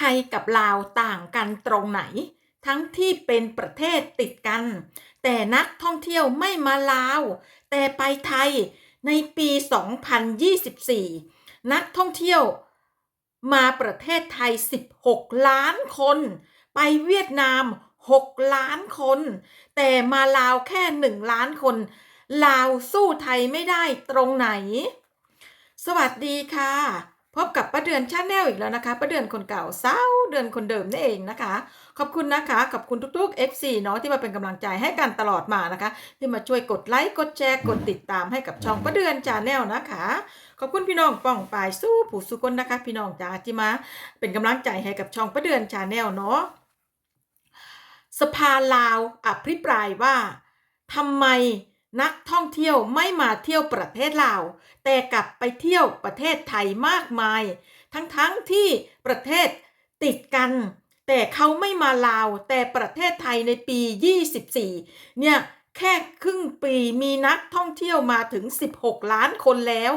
ไทยกับลาวต่างกันตรงไหน ทั้งที่เป็นประเทศติดกัน แต่นักท่องเที่ยวไม่มาลาว แต่ไปไทยในปี 2024 นักท่องเที่ยวมาประเทศไทย 16 ล้านคน ไปเวียดนาม 6 ล้านคน แต่มาลาวแค่ 1 ล้านคน ลาวสู้ไทยไม่ได้ตรงไหน สวัสดีค่ะ พบกับป้าเดือนชาแนลอีกแล้วนะคะป้าเดือนคนเก่าเศร้าเดือนคนเดิมนี่เองนะคะ ขอบคุณนะคะขอบคุณทุกๆ FC เนาะที่มาเป็นกำลังใจให้กันตลอดมานะคะ ที่มาช่วยกดไลค์กดแชร์กดติดตามให้กับช่องป้าเดือนชาแนลนะคะ ขอบคุณพี่น้องป้องปายสู้ผู้สุคนนะคะ พี่น้องจ้าที่มาเป็นกำลังใจให้กับช่องป้าเดือนชาแนลเนาะสภาลาวอภิปรายว่าทำไม นักท่องเที่ยวไม่มาเที่ยวประเทศลาว แต่กลับไปเที่ยวประเทศไทยมากมาย ทั้งๆทที่ประเทศติดกัน แต่เขาไม่มาลาว แต่ประเทศไทยในปี 24 เนี่ยแค่ครึ่งปีมีนักท่องเที่ยวมาถึง 16 ล้านคนแล้ว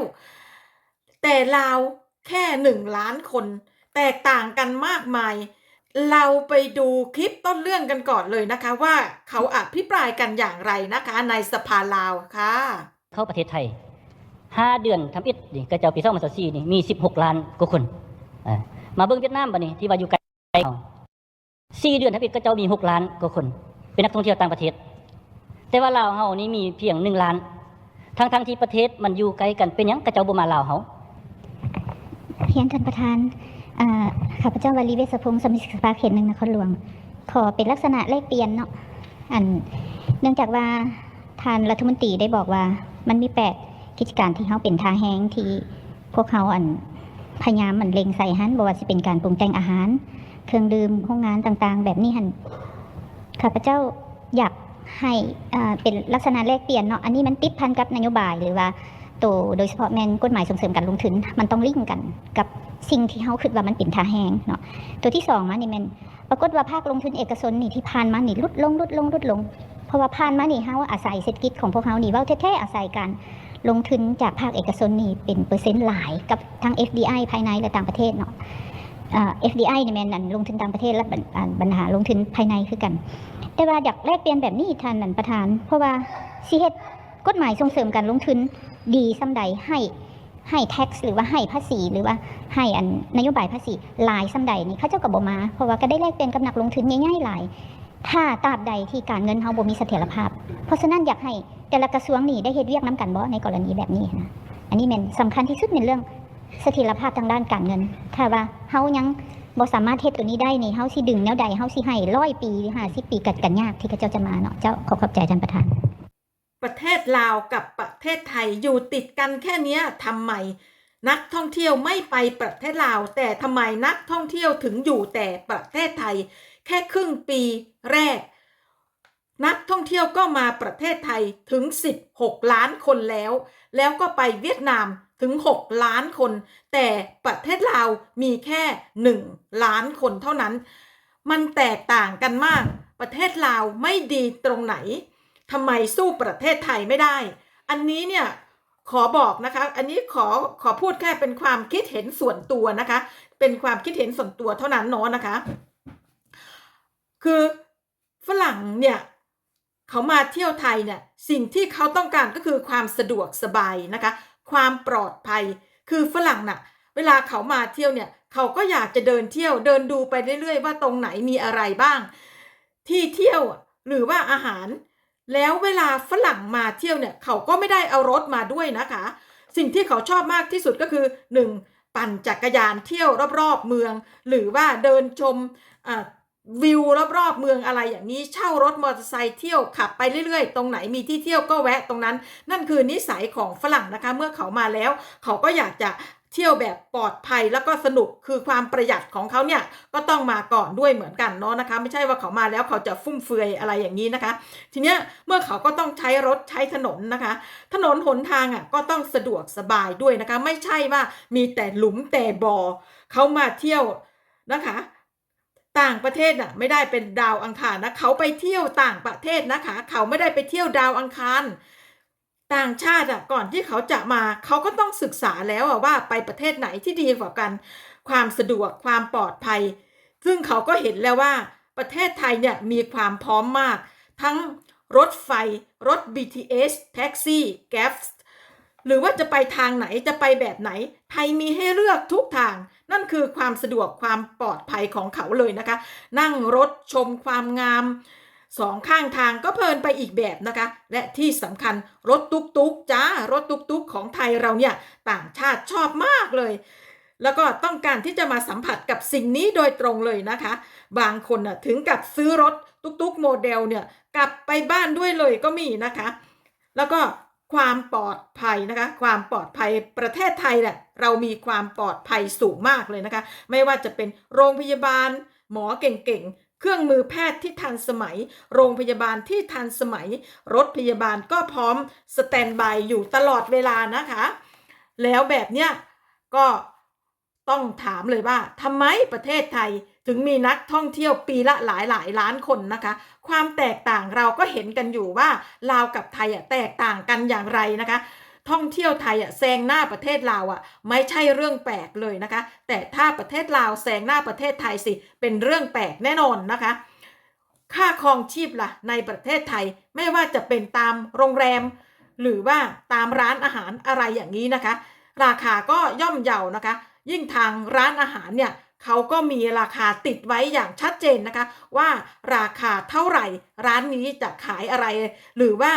แต่ลาวแค่ 1 ล้านคน แตกต่างกันมากมาย เราไปดูคลิปต้นเรื่องกันก่อนเลยนะคะ ว่าเขาอภิปรายกันอย่างไรนะคะ ในสภาลาวค่ะ เข้าประเทศไทย5เดือนทำอิฐนี่ก็จะเอาปี2024นี่มี16ล้านกว่าคนอ่ามาเบิ่งเวียดนามบัดนี้ที่ว่าอยู่ไกลเรา4เดือนทำอิฐก็จะมี6ล้านกว่าคน เป็นนักท่องเที่ยวต่างประเทศ แต่ว่าลาวเฮานี่มีเพียง1ล้าน ทั้งทั้งๆที่ประเทศมันอยู่ไกลกันเป็นหยังกระเจ้าบ่มาลาวเฮาเพียงท่านประธานอ่า ข้าพเจ้าวลีเวชพงศ์สมิสภาเขตหนึ่งนครหลวง ขอเป็นลักษณะแลกเปลี่ยนเนาะอันเนื่องจากว่าท่านรัฐมนตรีได้บอกว่ามันมีแปดกิจการที่เขาเป็นทาแห้งที่พวกเขาอันพยายามมันเล็งใส่หันบอกว่าจะเป็นการปรุงแต่งอาหาร เครื่องดื่มห้องงานต่างๆ แบบนี้หันข้าพเจ้าอยากให้อ่าเป็นลักษณะแลกเปลี่ยนเนาะอันนี้มันติดพันกับนโยบายหรือว่า ตัวโดยเฉพาะแมนกฎหมายส่งเสริมการลงทุน มันต้องลิงก์กันกับสิ่งที่เขาคิดว่ามันเป็นทาแหงเนาะตัวที่สองมานี่แมันปรากฏว่าภาคลงทุนเอกชนนี่ที่ผ่านมานี่ลดลงลดลงลดลง เพราะว่าผ่านมานี่เฮาอาศัยเศรษฐกิจของพวกเฮานี่ว่าแท้ๆอาศัยการลงทุนจากภาคเอกชนนี่เป็นเปอร์เซ็นต์หลายกับทั้ง FDI ภายในและต่างประเทศเนาะอ่า FDI นี่แม่นอันลงทุนต่างประเทศและบัญอ่าปัญหาลงทุนภายในคือกัน แต่ว่าอยากแลกเปลี่ยนแบบนี้ท่านนั่นประธาน เพราะว่าสิเฮ็ดกฎหมายส่งเสริมการลงทุน ดีซ้ำใดให้ให้ tax หรือว่าให้ภาษีหรือว่าให้อันนโยบายภาษีหลายซ้ำใดนี่เขาเจ้ากับบมา เพราะว่าก็ได้แลกเปลี่ยนกับนักลงทุนง่ายๆหลาย ถ้าตราบใดที่การเงินเฮาบ่มีเสถียรภาพ เพราะฉะนั้นอยากให้แต่ละกระทรวงนี่ได้เฮ็ดเวียกน้ำกันบ่ในกรณีแบบนี้นะอันนี้แม่นสำคัญที่สุดในเรื่องเสถียรภาพทางด้านการเงิน ถ้าว่าเฮายังบ่สามารถเฮ็ดตัวนี้ได้นี่เฮาสิดึงแนวใดเฮาสิให้ร้อยปีหรือ50ปีกัดกันยากที่เขาเจ้าจะมาเนาะเจ้าขอขอบใจท่านประธาน ประเทศลาวกับประเทศไทยอยู่ติดกันแค่เนี้ยทำไมนักท่องเที่ยวไม่ไปประเทศลาว แต่ทำไมนักท่องเที่ยวถึงอยู่แต่ประเทศไทย แค่ครึ่งปีแรก นักท่องเที่ยวก็มาประเทศไทยถึง 16 ล้านคนแล้ว แล้วก็ไปเวียดนามถึง 6 ล้านคน แต่ประเทศลาวมีแค่ 1 ล้านคนเท่านั้น มันแตกต่างกันมาก ประเทศลาวไม่ดีตรงไหน ทำไมสู้ประเทศไทยไม่ได้ อันนี้เนี่ยขอบอกนะคะ อันนี้ขอขอพูดแค่เป็นความคิดเห็นส่วนตัวนะคะ เป็นความคิดเห็นส่วนตัวเท่านั้นเนาะนะคะ คือฝรั่งเนี่ยเขามาเที่ยวไทยเนี่ยสิ่งที่เขาต้องการก็คือความสะดวกสบายนะคะ ความปลอดภัย คือฝรั่งน่ะเวลาเขามาเที่ยวเนี่ยเขาก็อยากจะเดินเที่ยวเดินดูไปเรื่อยๆว่าตรงไหนมีอะไรบ้าง ที่เที่ยวหรือว่าอาหาร แล้วเวลาฝรั่งมาเที่ยวเนี่ยเขาก็ไม่ได้เอารถมาด้วยนะคะ สิ่งที่เขาชอบมากที่สุดก็คือ 1. ปั่นจักรยานเที่ยวรอบๆเมือง หรือว่าเดินชมวิวรอบๆเมืองอะไรอย่างนี้เช่ารถมอเตอร์ไซค์เที่ยวขับไปเรื่อยๆ ตรงไหนมีที่เที่ยวก็แวะตรงนั้น นั่นคือนิสัยของฝรั่งนะคะ เมื่อเขามาแล้ว เขาก็อยากจะ เที่ยวแบบปลอดภัยแล้วก็สนุกคือความประหยัดของเขาเนี่ยก็ต้องมาก่อนด้วยเหมือนกันเนาะนะคะ ไม่ใช่ว่าเขามาแล้วเขาจะฟุ่มเฟือยอะไรอย่างนี้นะคะ ทีเนี้ยเมื่อเขาก็ต้องใช้รถใช้ถนนนะคะ ถนนหนทางอะก็ต้องสะดวกสบายด้วยนะคะ ไม่ใช่ว่ามีแต่หลุมแต่บ่อเขามาเที่ยวนะคะต่างประเทศน่ะไม่ได้เป็นดาวอังคารนะเขาไปเที่ยวต่างประเทศนะคะ เขาไม่ได้ไปเที่ยวดาวอังคาร ต่างชาติอะก่อนที่เขาจะมาเขาก็ต้องศึกษาแล้วอะว่าไปประเทศไหนที่ดีกว่ากัน ความสะดวกความปลอดภัย ซึ่งเขาก็เห็นแล้วว่าประเทศไทยเนี่ยมีความพร้อมมาก ทั้งรถไฟ รถ BTS แท็กซี่แก๊ปหรือว่าจะไปทางไหนจะไปแบบไหน ไทยมีให้เลือกทุกทาง นั่นคือความสะดวกความปลอดภัยของเขาเลยนะคะ นั่งรถชมความงาม สองข้างทางก็เพลินไปอีกแบบนะคะ และที่สำคัญรถตุกตุกจ้ารถตุกตุกของไทยเราเนี่ยต่างชาติชอบมากเลย แล้วก็ต้องการที่จะมาสัมผัสกับสิ่งนี้โดยตรงเลยนะคะ บางคนน่ะถึงกับซื้อรถตุกตุกโมเดลเนี่ยกลับไปบ้านด้วยเลยก็มีนะคะ แล้วก็ความปลอดภัยนะคะ ความปลอดภัยประเทศไทยเนี่ยเรามีความปลอดภัยสูงมากเลยนะคะ ไม่ว่าจะเป็นโรงพยาบาลหมอเก่งๆ เครื่องมือแพทย์ที่ทันสมัย โรงพยาบาลที่ทันสมัย รถพยาบาลก็พร้อมสแตนบายอยู่ตลอดเวลานะคะ แล้วแบบเนี้ยก็ต้องถามเลยว่าทำไมประเทศไทยถึงมีนักท่องเที่ยวปีละหลายหลายล้านคนนะคะ ความแตกต่างเราก็เห็นกันอยู่ว่าลาวกับไทยอะแตกต่างกันอย่างไรนะคะ ท่องเที่ยวไทยอะแซงหน้าประเทศลาวอะไม่ใช่เรื่องแปลกเลยนะคะ แต่ถ้าประเทศลาวแซงหน้าประเทศไทยสิเป็นเรื่องแปลกแน่นอนนะคะ ค่าครองชีพล่ะในประเทศไทยไม่ว่าจะเป็นตามโรงแรม หรือว่าตามร้านอาหารอะไรอย่างนี้นะคะ ราคาก็ย่อมเยานะคะ ยิ่งทางร้านอาหารเนี่ยเขาก็มีราคาติดไว้อย่างชัดเจนนะคะ ว่าราคาเท่าไหร่ร้านนี้จะขายอะไร หรือว่า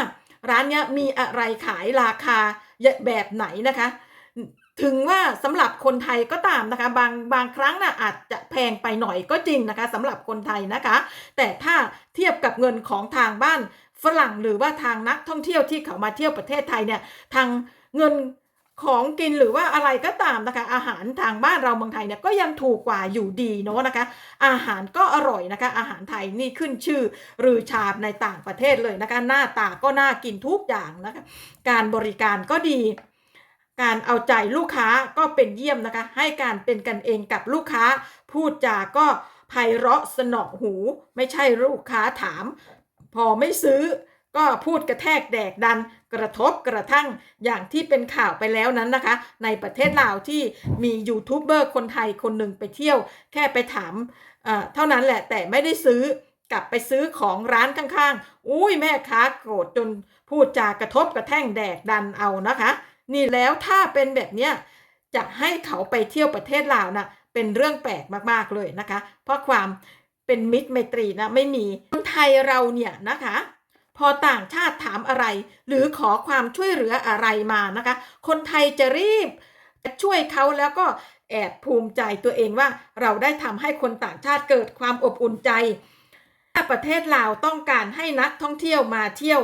ร้านเนี้ยมีอะไรขายราคาแบบไหนนะคะ ถึงว่าสำหรับคนไทยก็ตามนะคะ บางบางครั้งนะอาจจะแพงไปหน่อยก็จริงนะคะสำหรับคนไทยนะคะ แต่ถ้าเทียบกับเงินของทางบ้านฝรั่งหรือว่าทางนักท่องเที่ยวที่เขามาเที่ยวประเทศไทยเนี่ยทางเงิน ของกินหรือว่าอะไรก็ตามนะคะ อาหารทางบ้านเราเมืองไทยเนี่ยก็ยังถูกกว่าอยู่ดีเนาะนะคะ อาหารก็อร่อยนะคะ อาหารไทยนี่ขึ้นชื่อหรือชาบในต่างประเทศเลยนะคะ หน้าตาก็น่ากินทุกอย่างนะคะ การบริการก็ดี การเอาใจลูกค้าก็เป็นเยี่ยมนะคะ ให้การเป็นกันเองกับลูกค้า พูดจาก็ไพเราะสนอหู ไม่ใช่ลูกค้าถาม พอไม่ซื้อ ก็พูดกระแทกแดกดันกระทบกระทั่งอย่างที่เป็นข่าวไปแล้วนั้นนะคะ ในประเทศลาวที่มียูทูบเบอร์คนไทยคนหนึ่งไปเที่ยว แค่ไปถามเอ่อเท่านั้นแหละแต่ไม่ได้ซื้อกลับไปซื้อของร้านข้างๆ อุ้ยแม่ค้าโกรธจนพูดจากระทบกระแท่งแดกดันเอานะคะ นี่แล้วถ้าเป็นแบบเนี้ยจะให้เขาไปเที่ยวประเทศลาวน่ะเป็นเรื่องแปลกมากๆเลยนะคะ เพราะความเป็นมิตรไมตรีนะไม่มีคนไทยเราเนี่ยนะคะ พอต่างชาติถามอะไร หรือขอความช่วยเหลืออะไรมานะคะ คนไทยจะรีบช่วยเขาแล้วก็แอบภูมิใจตัวเองว่าเราได้ทำให้คนต่างชาติเกิดความอบอุ่นใจ ถ้าประเทศลาวต้องการให้นักท่องเที่ยวมาเที่ยว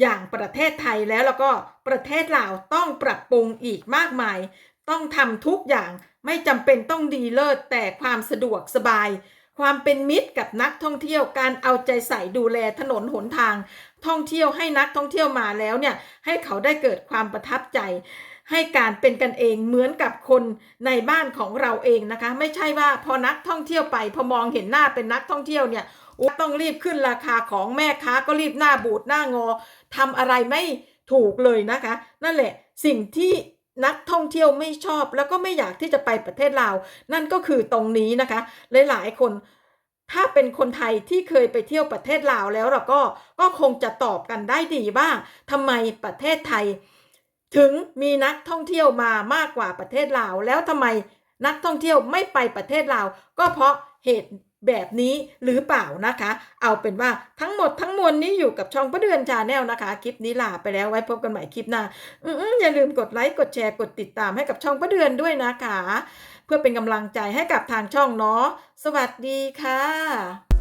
อย่างประเทศไทยแล้วแล้วก็ประเทศลาวต้องปรับปรุงอีกมากมาย ต้องทำทุกอย่างไม่จำเป็นต้องดีเลิศแต่ความสะดวกสบาย ความเป็นมิตรกับนักท่องเที่ยวการเอาใจใส่ดูแลถนนหนทาง ท่องเที่ยวให้นักท่องเที่ยวมาแล้วเนี่ยให้เขาได้เกิดความประทับใจ ให้การเป็นกันเองเหมือนกับคนในบ้านของเราเองนะคะ ไม่ใช่ว่าพอนักท่องเที่ยวไปพอมองเห็นหน้าเป็นนักท่องเที่ยวเนี่ยต้องรีบขึ้นราคาของแม่ค้าก็รีบหน้าบูดหน้างอทำอะไรไม่ถูกเลยนะคะ นั่นแหละสิ่งที่ นักท่องเที่ยวไม่ชอบแล้วก็ไม่อยากที่จะไปประเทศลาว นั่นก็คือตรงนี้นะคะ หลาย ๆ คนถ้าเป็นคนไทยที่เคยไปเที่ยวประเทศลาวแล้วเราก็ก็คงจะตอบกันได้ดีว่าทำไมประเทศไทย ถึงมีนักท่องเที่ยวมามากกว่าประเทศลาว แล้วทำไมนักท่องเที่ยวไม่ไปประเทศลาว ก็เพราะเหตุ แบบนี้หรือเปล่านะคะ เอาเป็นว่าทั้งหมดทั้งมวลนี้อยู่กับช่องพระเดือนชาแนลนะคะ คลิปนี้ลาไปแล้วไว้พบกันใหม่คลิปหน้าอือย่าลืมกดไลค์กดแชร์กดติดตามให้กับช่องพระเดือนด้วยนะคะ เพื่อเป็นกำลังใจให้กับทางช่องเนาะสวัสดีค่ะ